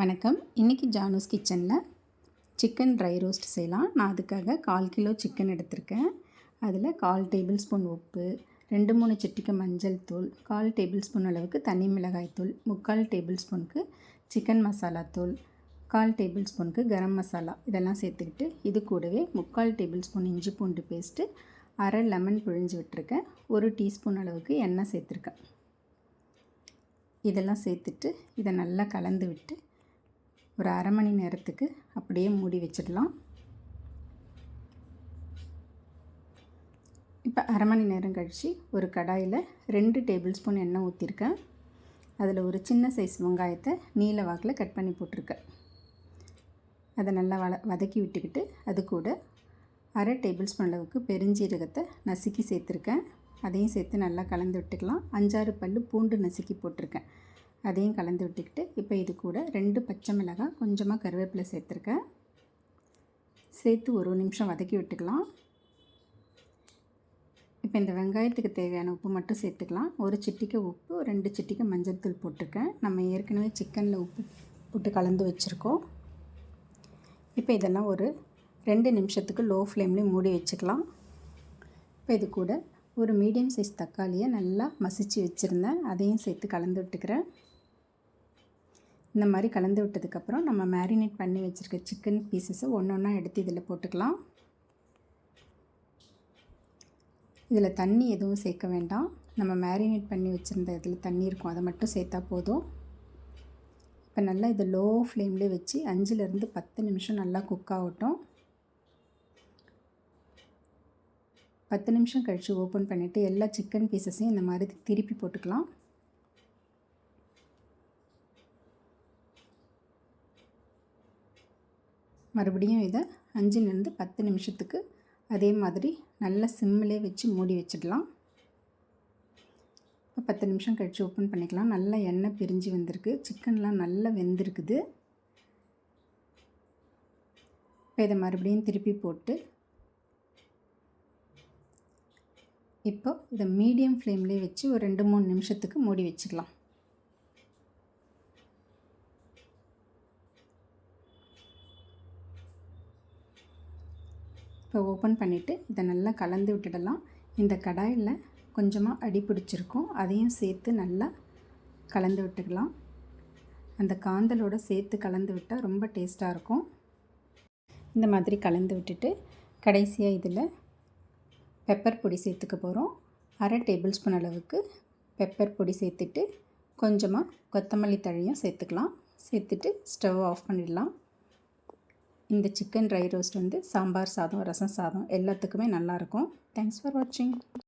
வணக்கம். இன்றைக்கி ஜானூஸ் கிச்சனில் சிக்கன் ட்ரை ரோஸ்ட் செய்யலாம். நான் அதுக்காக கால் கிலோ சிக்கன் எடுத்திருக்கேன். அதில் கால் டேபிள் ஸ்பூன் உப்பு ரெண்டு மூணு சிட்டிக்கு மஞ்சள் தூள் கால் டேபிள் ஸ்பூன் அளவுக்கு தனி மிளகாய் தூள் முக்கால் டேபிள் ஸ்பூனுக்கு சிக்கன் மசாலா தூள் கால் டேபிள் ஸ்பூனுக்கு கரம் மசாலா இதெல்லாம் சேர்த்துக்கிட்டு இது கூடவே முக்கால் டேபிள் ஸ்பூன் இஞ்சி பூண்டு பேஸ்ட்டு அரை லெமன் பிழிஞ்சு விட்டுருக்கேன். ஒரு டீஸ்பூன் அளவுக்கு எண்ணெய் சேர்த்துருக்கேன். இதெல்லாம் சேர்த்துட்டு இதை நல்லா கலந்து விட்டு ஒரு அரை மணி நேரத்துக்கு அப்படியே மூடி வச்சிடலாம். இப்போ அரை மணி நேரம் கழித்து ஒரு கடாயில் ரெண்டு டேபிள் ஸ்பூன் எண்ணெய் ஊற்றிருக்கேன் அதில் ஒரு சின்ன சைஸ் வெங்காயத்தை நீல வாக்கில் கட் பண்ணி போட்டிருக்கேன். அதை நல்லா வள வதக்கி விட்டுக்கிட்டு அது கூட அரை டேபிள் ஸ்பூன் அளவுக்கு பெருஞ்சீரகத்தை நசுக்கி சேர்த்துருக்கேன். அதையும் சேர்த்து நல்லா கலந்து விட்டுக்கலாம். அஞ்சாறு பல் பூண்டு நசுக்கி போட்டிருக்கேன். அதையும் கலந்து விட்டுக்கிட்டு இப்போ இது கூட ரெண்டு பச்சை மிளகாய் கொஞ்சமாக கருவேப்பிலை சேர்த்துருக்கேன். சேர்த்து ஒரு நிமிஷம் வதக்கி விட்டுக்கலாம். இப்போ இந்த வெங்காயத்துக்கு தேவையான உப்பு மட்டும் சேர்த்துக்கலாம். ஒரு சிட்டிக்கு உப்பு ரெண்டு சிட்டிக்கு மஞ்சள் தூள் போட்டிருக்கேன். நம்ம ஏற்கனவே சிக்கனில் உப்பு போட்டு கலந்து வச்சுருக்கோம். இப்போ இதெல்லாம் ஒரு ரெண்டு நிமிஷத்துக்கு லோ ஃப்ளேம்லேயும் மூடி வச்சுக்கலாம். இப்போ இது கூட ஒரு மீடியம் சைஸ் தக்காளியை நல்லா மசித்து வச்சுருந்தேன். அதையும் சேர்த்து கலந்து விட்டுக்கிறேன். இந்த மாதிரி கலந்து விட்டதுக்கப்புறம் நம்ம மேரினேட் பண்ணி வச்சுருக்க சிக்கன் பீசஸை ஒன்று ஒன்றா எடுத்து இதில் போட்டுக்கலாம். இதில் தண்ணி எதுவும் சேர்க்க வேண்டாம். நம்ம மேரினேட் பண்ணி வச்சுருந்த இதில் தண்ணி இருக்கும். அதை மட்டும் சேர்த்தா போதும். இப்போ நல்லா இதை லோ ஃப்ளேம்லேயே வச்சு அஞ்சுலேருந்து பத்து நிமிஷம் நல்லா குக் ஆகட்டும். பத்து நிமிஷம் கழித்து ஓப்பன் பண்ணிவிட்டு எல்லா சிக்கன் பீசஸையும் இந்த மாதிரி திருப்பி போட்டுக்கலாம். மறுபடியும் இதை அஞ்சுலேருந்து பத்து நிமிஷத்துக்கு அதே மாதிரி நல்ல சிம்மிலே வச்சு மூடி வச்சிடலாம். இப்போ பத்து நிமிஷம் கழித்து ஓப்பன் பண்ணிக்கலாம். நல்லா எண்ணெய் பிரிஞ்சு வந்திருக்கு. சிக்கன்லாம் நல்லா வெந்திருக்குது. இப்போ இதை மறுபடியும் திருப்பி போட்டு இப்போ இதை மீடியம் ஃப்ளேம்லேயே வச்சு ஒரு ரெண்டு மூணு நிமிஷத்துக்கு மூடி வச்சுக்கலாம் இப்போ ஓப்பன் பண்ணிவிட்டு இதை நல்லா கலந்து விட்டுடலாம். இந்த கடாயில் கொஞ்சமாக அடி பிடிச்சிருக்கும். அதையும் சேர்த்து நல்லா கலந்து விட்டுக்கலாம். அந்த காந்தலோடு சேர்த்து கலந்து விட்டால் ரொம்ப டேஸ்ட்டாக இருக்கும். இந்த மாதிரி கலந்து விட்டுட்டு கடைசியாக இதில் பெப்பர் பொடி சேர்த்துக்க போகிறோம் அரை டேபிள் ஸ்பூன் அளவுக்கு பெப்பர் பொடி சேர்த்துட்டு கொஞ்சமாக கொத்தமல்லி தழையும் சேர்த்துக்கலாம். சேர்த்துட்டு ஸ்டவ் ஆஃப் பண்ணிடலாம். இந்த சிக்கன் ட்ரை ரோஸ்ட் வந்து சாம்பார் சாதம் ரசம் சாதம் எல்லாத்துக்குமே நல்லாயிருக்கும். தேங்க்ஸ் ஃபார் வாட்சிங்